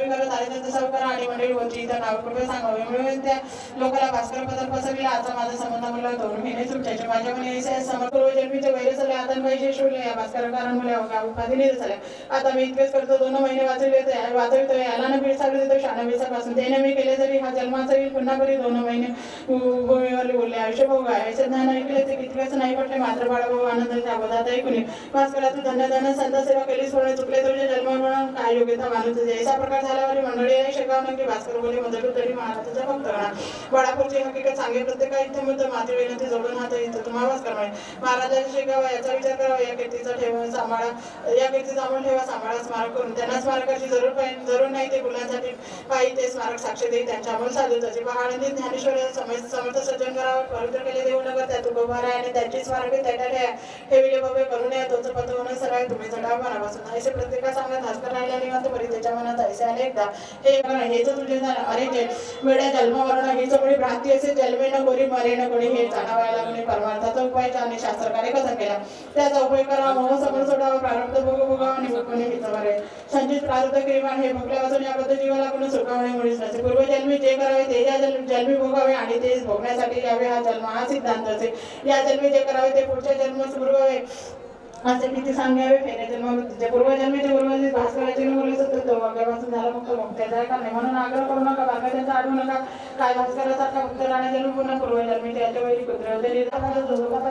सेवावी करत आले सहकार आणि मंडळी नाव कृपया सांगावे. मिळून त्या लोकांना भास्कर पदर पसरले आता माझा संबंध दोन महिने तुमच्याचे माझ्या मने समर्थ जन्मीचे वैर झाले. आता पैसे शिवले या भास्कर कारण मुले उपाधी झाल्या आता मी इतकेच करतो. दोन महिने वाचवले वाचवितो. याला न बीड चालू देतो. शाना त्याने मी केले तरी हा जन्माचा येईल पुन्हा बरी दोन महिने भूमीवर बोलले आयुष्य भाऊ गायचे ज्ञान ऐकले ते कितकेच नाही पटले मात्र बाळाभाऊ आनंदाच्या अबोधात ऐकून भास्करा तू धन्य धन्य संत सेवा केली म्हणून चुकले तुझे जन्म योग्यता मानू तुझे प्रकार झाल्यावर मंडळी आणि शिकावं म्हणजे भास्कर बोले मदत तरी महाराजाचा भक्त राहणार बळापूरची हकीकत सांगे प्रत्येका इथे मुद्दा मात्र विनंती जोडून हात इथे तुम्हाला भास्कर म्हणे. महाराजांनी शिकावा याचा विचार करावा या कीर्तीचा ठेवा सांभाळा या कीर्तीचा अमोल ठेवा सांभाळा स्मारक करून. त्यांना स्मारकाची जरूर पाहिजे जरूर नाही ते मुलांसाठी पाहिजे ते स्मारक साक्ष देई त्यांच्या अमोल साधू त्याची पहाडाने ज्ञानेश्वर समर्थ समर्थ सज्जन करावं पवित्र केले देऊ नका त्यात उभा राहा आणि त्यांची स्मारके त्या ठेवा. ठेविले बाबे करून या तोच पत होणं सराय तुम्ही चढाव मनापासून असे प्रत्येका सांगत हस्त राहिल्या निवांत बरी त्याच्या मनात ऐसे अनेकदा हे बघा हेच तुझे झालं अरे जे वेड्या जन्मवरण ही सगळी भ्रांती असे जन्मे न कोणी मरे न कोणी हे जाणावायला लागणे परमार्थाचा उपाय आणि शास्त्रकारे कसा केला. त्याचा उपाय करावा मोह समोर सोडावा प्रारब्ध भोग भोगावा आणि कोणी हितवारे संचित प्रारब्ध क्रियमान हे भोगल्यापासून या पद्धती जीवाला कोणी सुखावणे मुळीच नसे. पूर्वजन्मी जे करावे ते या जन्म- जन्मी भोगावे आणि ते भोगण्यासाठी यावे हा जन्म हा सिद्धांत असे. या जन्मी जे करावे ते पुढच्या जन्म सुरू असे किती सांगावे फेरे मग मृत्यूचे पूर्वजन्मीचे पूर्वज भास्कराचे बोलत शकतो तो वाक्यापासून झाला मुक्त मुक्त्याचा का नाही. म्हणून आग्रह करू नका बाका त्यांचा आढळू नका. काय भास्करासारखा भक्त राहण्या जन्म पूर्ण पूर्वजन्मीचे याच्या वेळी कुत्र होते निर्धाराचा जो आता